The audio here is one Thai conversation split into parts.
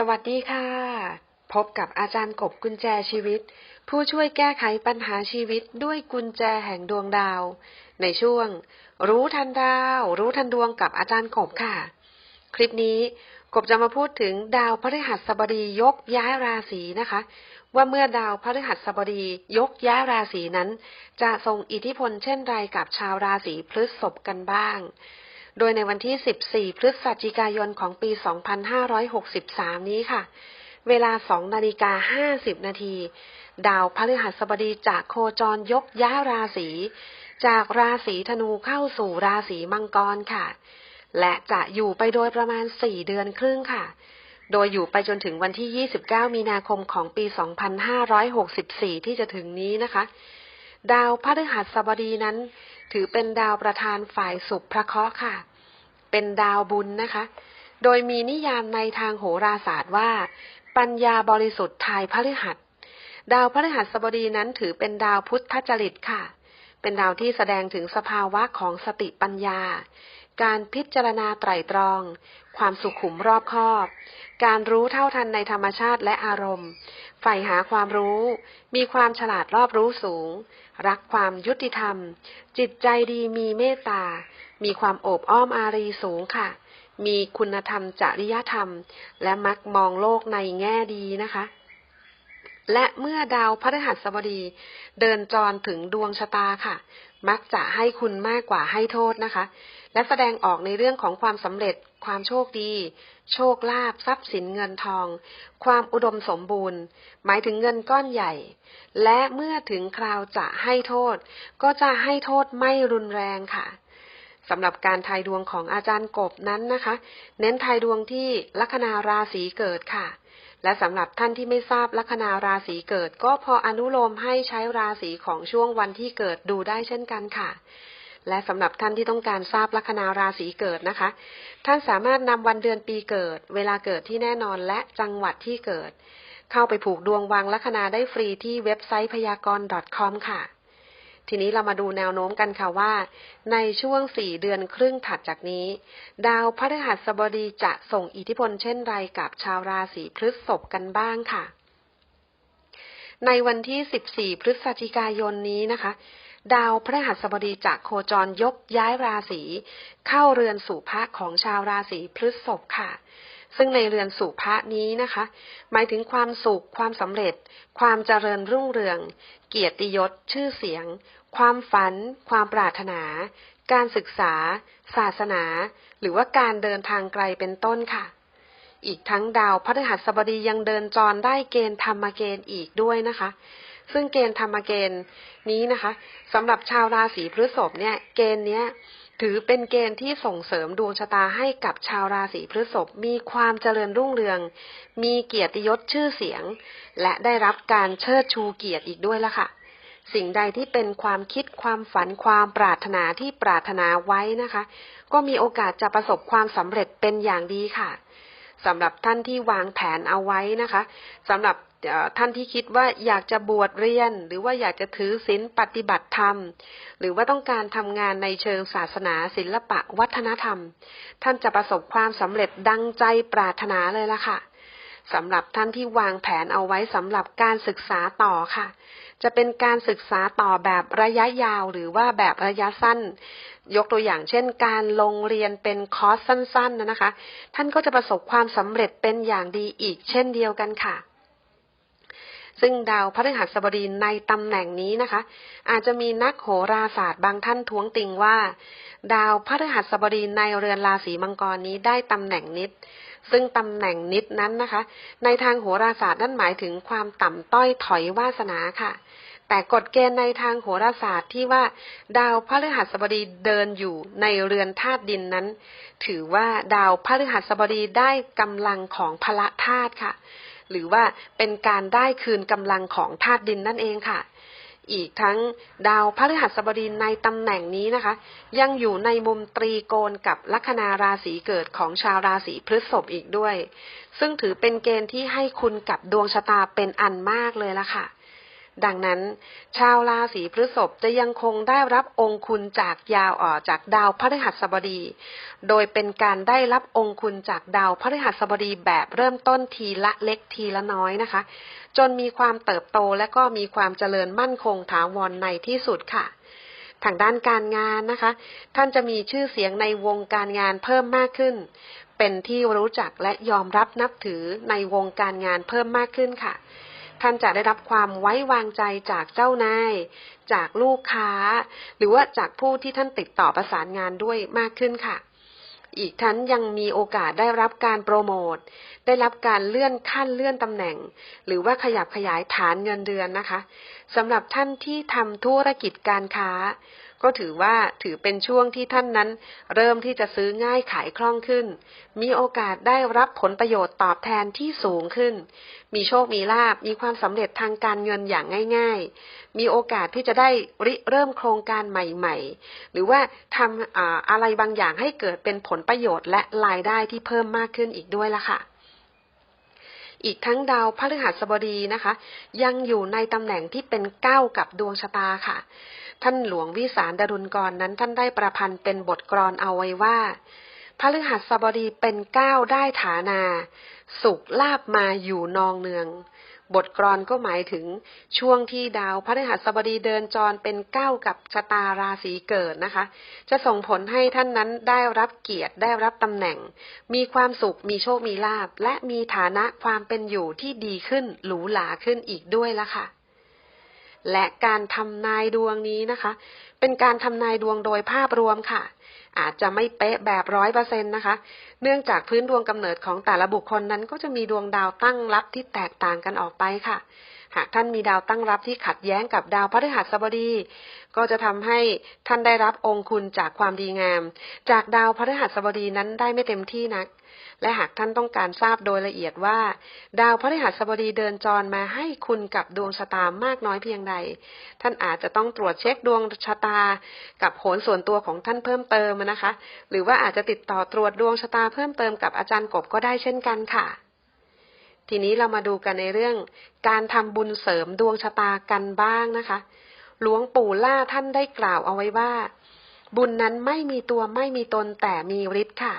สวัสดีค่ะ พบกับอาจารย์กบกุญแจชีวิต ผู้ช่วยแก้ไขปัญหาชีวิตด้วยกุญแจแห่งดวงดาว ในช่วง รู้ทันดาว รู้ทันดวงกับอาจารย์กบค่ะ คลิปนี้กบจะมาพูดถึงดาวพฤหัสบดียกย้ายราศีนะคะ ว่าเมื่อดาวพฤหัสบดียกย้ายราศีนั้น จะทรงอิทธิพลเช่นไรกับชาวราศีพฤษภกันบ้าง โดยในวันที่ 14 พฤศจิกายนของปี 2563 นี้ค่ะ เวลา 2 นาฬิกา 50 นาที ดาวพฤหัสบดีจะโคจรยกย้ายราศี จากราศีธนูเข้าสู่ราศีมังกรค่ะ และจะอยู่ไปโดยประมาณ 4 เดือนครึ่งค่ะ โดยอยู่ไปจนถึงวันที่ 29 มีนาคมของปี 2564 ที่จะถึงนี้นะคะ ดาวพฤหัสบดีนั้น ถือเป็นดาวประธานฝ่ายสุขพระเคราะห์ค่ะ เป็นดาวบุญนะคะ โดยมีนิยามในทางโหราศาสตร์ว่า ปัญญาบริสุทธิ์ทายพฤหัส ดาวพฤหัสบดีนั้นถือเป็นดาวพุทธจริตค่ะ เป็นดาวที่แสดงถึงสภาวะของสติปัญญา การพิจารณาไตรตรอง ความสุขุมรอบคอบ การรู้เท่าทันในธรรมชาติและอารมณ์ ฝ่หาความรู้ มีความฉลาดรอบรู้สูง รักความยุติธรรม จิตใจดีมีเมตตา มีความโอบอ้อมอารีสูงค่ะ มีคุณธรรมจริยธรรม และมักมองโลกในแง่ดีนะคะ และเมื่อดาวพฤหัสบดี เดินจรถึงดวงชะตาค่ะ มักจะให้คุณมากกว่าให้โทษนะคะ และแสดงออกในเรื่องของความสำเร็จ ความโชคดี โชคลาภทรัพย์สินเงินทอง ความอุดมสมบูรณ์ หมายถึงเงินก้อนใหญ่ และเมื่อถึงคราวจะให้โทษ ก็จะให้โทษไม่รุนแรงค่ะสำหรับการทายดวงของอาจารย์กบนั้นนะคะ เน้นทายดวงที่ลัคนาราศีเกิดค่ะ และสำหรับท่านที่ไม่ทราบลัคนาราศีเกิด ก็พออนุโลมให้ใช้ราศีของช่วงวันที่เกิดดูได้เช่นกันค่ะ และสำหรับท่านที่ต้องการทราบลัคนาราศีเกิดนะคะ ท่านสามารถนำวันเดือนปีเกิด เวลาเกิดที่แน่นอนและจังหวัดที่เกิด เข้าไปผูกดวงวางลัคนาได้ฟรีที่เว็บไซต์พยากรณ์ .com ค่ะ ทีนี้เรามาดูแนวโน้มกันค่ะว่า ในช่วงสี่เดือนครึ่งถัดจากนี้ ดาวพฤหัสบดีจะส่งอิทธิพลเช่นไรกับชาวราศีพฤษภกันบ้างค่ะ ในวันที่ 14 พฤศจิกายนนี้นะคะ ดาวพฤหัสบดีจะโคจรยกย้ายราศีเข้าเรือนสู่พระของชาวราศีพฤษภค่ะซึ่งในเรือนสู่พระนี้นะคะ หมายถึงความสุข ความสำเร็จ ความเจริญรุ่งเรือง เกียรติยศ ชื่อเสียง ความฝัน ความปรารถนา การศึกษา ศาสนา หรือว่าการเดินทางไกลเป็นต้นค่ะ อีกทั้งดาวพฤหัสบดียังเดินจรได้เกณฑ์ธรรมเกณฑ์อีกด้วยนะคะ ซึ่งเกณฑ์ธรรมเกณฑ์นี้นะคะสำหรับชาวราศีพฤษภเนี่ย เกณฑ์เนี้ยถือเป็นเกณฑ์ที่ส่งเสริมดวงชะตาให้กับชาวราศีพฤษภมีความเจริญรุ่งเรือง มีเกียรติยศชื่อเสียง และได้รับการเชิดชูเกียรติอีกด้วยละค่ะ สิ่งใดที่เป็นความคิดความฝันความปรารถนาที่ปรารถนาไว้นะคะ ก็มีโอกาสจะประสบความสำเร็จเป็นอย่างดีค่ะสำหรับท่านที่วางแผนเอาไว้นะคะสำหรับท่านที่คิดว่าอยากจะบวชเรียน หรือว่าอยากจะถือศีลปฏิบัติธรรม หรือว่าต้องการทำงานในเชิงศาสนาศิลปะวัฒนธรรม ท่านจะประสบความสำเร็จดังใจปรารถนาเลยละค่ะ สำหรับท่านที่วางแผนเอาไว้สำหรับการศึกษาต่อค่ะ จะเป็นการศึกษาต่อแบบระยะยาวหรือว่าแบบระยะสั้น ยกตัวอย่างเช่น การลงเรียนเป็นคอร์สสั้นๆนะคะ ท่านก็จะประสบความสำเร็จเป็นอย่างดีอีกเช่นเดียวกันค่ะซึ่งดาวพฤหัสบดีในตำแหน่งนี้นะคะ อาจจะมีนักโหราศาสตร์บางท่านท้วงติงว่า ดาวพฤหัสบดีในเรือนราศีมังกรนี้ได้ตำแหน่งนิด ซึ่งตำแหน่งนิดนั้นนะคะ ในทางโหราศาสตร์นั่นหมายถึงความต่ำต้อยถอยวาสนาค่ะ แต่กฎเกณฑ์ในทางโหราศาสตร์ที่ว่า ดาวพฤหัสบดีเดินอยู่ในเรือนธาตุดินนั้น ถือว่าดาวพฤหัสบดีได้กำลังของพละธาตุค่ะ หรือว่าเป็นการได้คืนกำลังของธาตุดินนั่นเองค่ะ อีกทั้งดาวพฤหัสบดีในตำแหน่งนี้นะคะ ยังอยู่ในมุมตรีโกณกับลัคนาราศีเกิดของชาวราศีพฤษภอีกด้วย ซึ่งถือเป็นเกณฑ์ที่ให้คุณกับดวงชะตาเป็นอันมากเลยละค่ะ ดังนั้น ชาวราศีพฤษภจะยังคงได้รับองคุณจากยาวอ่อจากดาวพฤหัสบดี โดยเป็นการได้รับองคุณจากดาวพฤหัสบดีแบบเริ่มต้นทีละเล็กทีละน้อยนะคะ จนมีความเติบโตและก็มีความเจริญมั่นคงถาวรในที่สุดค่ะทางด้านการงานนะคะ ท่านจะมีชื่อเสียงในวงการงานเพิ่มมากขึ้น เป็นที่รู้จักและยอมรับนับถือในวงการงานเพิ่มมากขึ้นค่ะ ท่านจะได้รับความไว้วางใจจากเจ้านาย จากลูกค้า หรือว่าจากผู้ที่ท่านติดต่อประสานงานด้วยมากขึ้นค่ะ อีกทั้งยังมีโอกาสได้รับการโปรโมตได้รับการเลื่อนขั้นเลื่อนตำแหน่ง หรือว่าขยับขยายฐานเงินเดือนนะคะสำหรับท่านที่ทำธุรกิจการค้า ก็ถือว่าถือเป็นช่วงที่ท่านนั้น เริ่มที่จะซื้อง่ายขายคล่องขึ้น มีโอกาสได้รับผลประโยชน์ตอบแทนที่สูงขึ้น มีโชคมีลาบมีความสำเร็จทางการเงินอย่างง่าย ๆ มีโอกาสที่จะได้ริเริ่มโครงการใหม่ๆ หรือว่าทำออะไรบางอย่างให้เกิดเป็นผลประโยชน์และรายได้ที่เพิ่มมากขึ้นอีกด้วยละค่ะอีกทั้งดาวพฤหัสบดีนะคะ ยังอยู่ในตำแหน่งที่เป็นเก้ากับดวงชะตาค่ะ ท่านหลวงวิสารดารุณกรนั้นท่านได้ประพันธ์เป็นบทกลอนเอาไว้ว่าพระฤหัสบดีเป็นเก้าได้ฐานา สุขลาบมาอยู่นองเนือง บทกลอนก็หมายถึงช่วงที่ดาวพระฤหัสบดีเดินจรเป็นเก้ากับชะตาราศีเกิดนะคะ จะส่งผลให้ท่านนั้นได้รับเกียรติได้รับตำแหน่ง มีความสุขมีโชคมีลาบ และมีฐานะความเป็นอยู่ที่ดีขึ้นหรูหราขึ้นอีกด้วยละค่ะ และการทำนายดวงนี้นะคะ เป็นการทำนายดวงโดยภาพรวมค่ะ อาจจะไม่เป๊ะแบบร้อยเปอร์เซ็นต์นะคะ เนื่องจากพื้นดวงกำเนิดของแต่ละบุคคลนั้นก็จะมีดวงดาวตั้งรับที่แตกต่างกันออกไปค่ะ หากท่านมีดาวตั้งรับที่ขัดแย้งกับดาวพฤหัสบดี ก็จะทำให้ท่านได้รับองคุณจากความดีงาม จากดาวพฤหัสบดีนั้นได้ไม่เต็มที่นัก และหากท่านต้องการทราบโดยละเอียดว่า ดาวพฤหัสบดีเดินจรมาให้คุณกับดวงชะตามากน้อยเพียงใด ท่านอาจจะต้องตรวจเช็คดวงชะตา กับโหนส่วนตัวของท่านเพิ่มเติมนะคะ หรือว่าอาจจะติดต่อตรวจดวงชะตาเพิ่มเติมกับอาจารย์กบก็ได้เช่นกันค่ะ ทีนี้เรามาดูกันในเรื่อง การทำบุญเสริมดวงชะตากันบ้างนะคะ หลวงปู่ล่าท่านได้กล่าวเอาไว้ว่า บุญนั้นไม่มีตัวไม่มีตนแต่มีฤทธิ์ค่ะ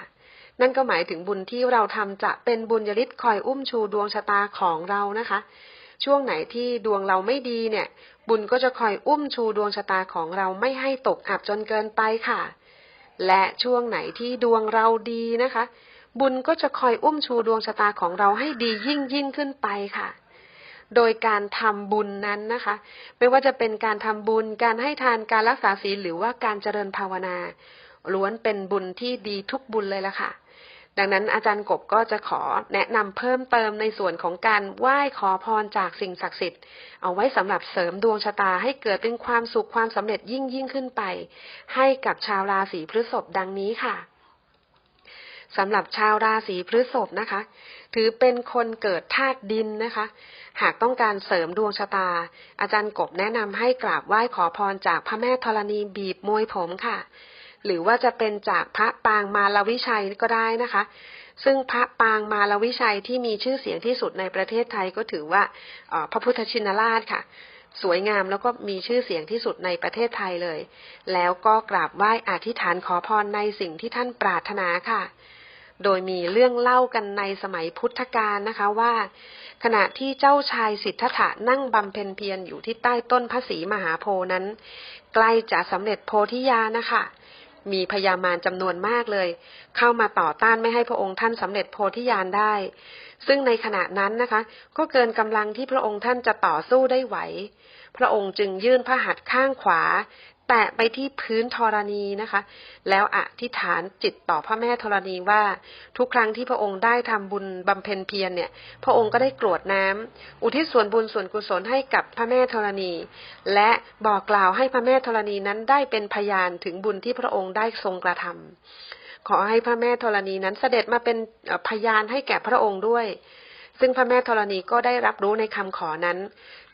นั่นก็หมายถึงบุญที่เราทำจะเป็นบุญยฤทธิ์คอยอุ้มชูดวงชะตาของเรานะคะ ช่วงไหนที่ดวงเราไม่ดีเนี่ย บุญก็จะคอยอุ้มชูดวงชะตาของเราไม่ให้ตกอับจนเกินไปค่ะ และช่วงไหนที่ดวงเราดีนะคะ บุญก็จะคอยอุ้มชูดวงชะตาของเราให้ดียิ่งยิ่งขึ้นไปค่ะ โดยการทำบุญนั้นนะคะ ไม่ว่าจะเป็นการทำบุญ การให้ทานการรักษาศีลหรือว่าการเจริญภาวนา ล้วนเป็นบุญที่ดีทุกบุญเลยละค่ะ ดังนั้นอาจารย์กบก็จะขอแนะนำเพิ่มเติมในส่วนของการไหว้ขอพรจากสิ่งศักดิ์สิทธิ์ เอาไว้สำหรับเสริมดวงชะตาให้เกิดเป็นความสุขความสำเร็จยิ่งยิ่งขึ้นไป ให้กับชาวราศีพฤษภดังนี้ค่ะ สำหรับชาวราศีพฤษภนะคะ ถือเป็นคนเกิดธาตุดินนะคะ หากต้องการเสริมดวงชะตา อาจารย์กบแนะนำให้กราบไหว้ขอพรจากพระแม่ธรณีบีบมวยผมค่ะ หรือว่าจะเป็นจากพระปางมาลวิชัยก็ได้นะคะ ซึ่งพระปางมาลวิชัยที่มีชื่อเสียงที่สุดในประเทศไทยก็ถือว่าพระพุทธชินราชค่ะสวยงามแล้วก็มีชื่อเสียงที่สุดในประเทศไทยเลย แล้วก็กราบไหว้อธิษฐานขอพรในสิ่งที่ท่านปรารถนาค่ะ โดยมีเรื่องเล่ากันในสมัยพุทธกาลนะคะว่า ขณะที่เจ้าชายสิทธัตถะนั่งบำเพ็ญเพียรอยู่ที่ใต้ต้นพระศรีมหาโพธิ์นั้น ใกล้จะสำเร็จโพธิญาณนะคะ มีพญามารจำนวนมากเลย เข้ามาต่อต้านไม่ให้พระองค์ท่านสำเร็จโพธิญาณได้ ซึ่งในขณะนั้นนะคะ ก็เกินกำลังที่พระองค์ท่านจะต่อสู้ได้ไหว พระองค์จึงยื่นพระหัตถ์ข้างขวา แตะไปที่พื้นธรณีนะคะ แล้วอธิษฐานจิตต่อพระแม่ธรณีว่าทุกครั้งที่พระองค์ได้ทำบุญบำเพ็ญเพียรเนี่ย พระองค์ก็ได้กรวดน้ำอุทิศส่วนบุญส่วนกุศลให้กับพระแม่ธรณี และบอกกล่าวให้พระแม่ธรณีนั้นได้เป็นพยานถึงบุญที่พระองค์ได้ทรงกระทำขอให้พระแม่ธรณีนั้นเสด็จมาเป็นพยานให้แก่พระองค์ด้วย ซึ่งพระแม่ธรณีก็ได้รับรู้ในคำขอนั้น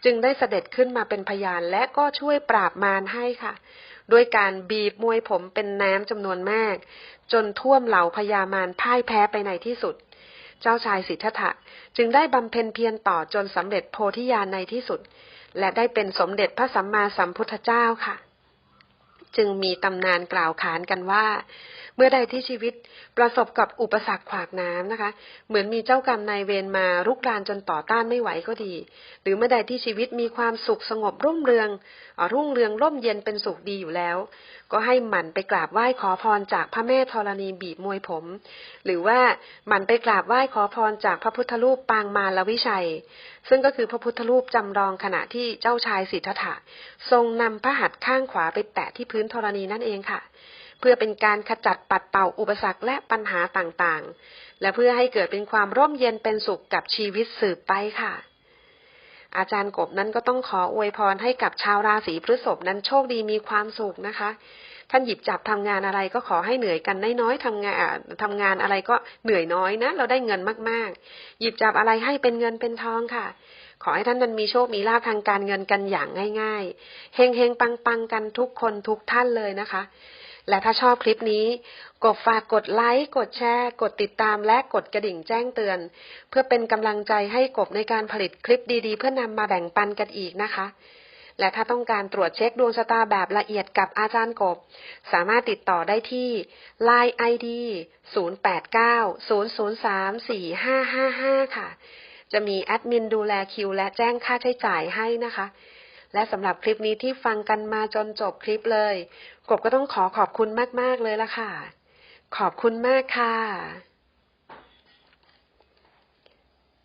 จึงได้เสด็จขึ้นมาเป็นพยานและก็ช่วยปราบมารให้ค่ะ ด้วยการบีบมวยผมเป็นน้ำจำนวนมาก จนท่วมเหล่าพญามารพ่ายแพ้ไปในที่สุด เจ้าชายสิทธัตถะจึงได้บำเพ็ญเพียรต่อจนสำเร็จโพธิญาณในที่สุด และได้เป็นสมเด็จพระสัมมาสัมพุทธเจ้าค่ะ จึงมีตำนานกล่าวขานกันว่าเมื่อใดที่ชีวิตประสบกับอุปสรรคขวากน้ำนะคะ เหมือนมีเจ้ากรรมนายเวรมารุกรานจนต่อต้านไม่ไหวก็ดี หรือเมื่อใดที่ชีวิตมีความสุขสงบรุ่งเรืองอรุ่งเรืองร่มเย็นเป็นสุขดีอยู่แล้ว ก็ให้หมั่นไปกราบไหว้ขอพรจากพระแม่ธรณีบีบมวยผม หรือว่าหมั่นไปกราบไหว้ขอพรจากพระพุทธรูปปางมาลวิชัย ซึ่งก็คือพระพุทธรูปจำลองขณะที่เจ้าชายสิทธัตถะทรงนำพระหัตถ์ข้างขวาไปแตะที่พื้นธรณีนั่นเองค่ะ พื่อเป็นการขจัดปัดเป่าอุปสรรคและปัญหาต่างๆ และเพื่อให้เกิดเป็นความร่มเย็นเป็นสุขกับชีวิตสืบไปค่ะ อาจารย์กบนั้นก็ต้องขออวยพรให้กับชาวราศีพฤษภนั้นโชคดีมีความสุขนะคะ ท่านหยิบจับทำงานอะไรก็ขอให้เหนื่อยกันน้อยๆทำงานทำงานอะไรก็เหนื่อยน้อยนะ เราได้เงินมากๆ หยิบจับอะไรให้เป็นเงินเป็นทองค่ะขอให้ท่านมันมีโชค มีลาภทางการเงินกันอย่างง่ายๆ เฮงๆ ปังๆ กันทุกคนทุกท่านเลยนะคะ และถ้าชอบคลิปนี้กดฝากกดไลค์ กดแชร์ กดติดตามและกดกระดิ่งแจ้งเตือน เพื่อเป็นกำลังใจให้กบในการผลิตคลิปดีๆ เพื่อนำมาแบ่งปันกันอีกนะคะ และถ้าต้องการตรวจเช็คดวงชะตาแบบละเอียดกับอาจารย์กบ สามารถติดต่อได้ที่ Line ID 0890034555 ค่ะ จะมีแอดมินดูแลคิวและแจ้งค่าใช้จ่ายให้นะคะ และสำหรับคลิปนี้ที่ฟังกันมาจนจบคลิปเลย กบก็ต้องขอขอบคุณมาก ๆ เลยละค่ะ ขอบคุณมากค่ะ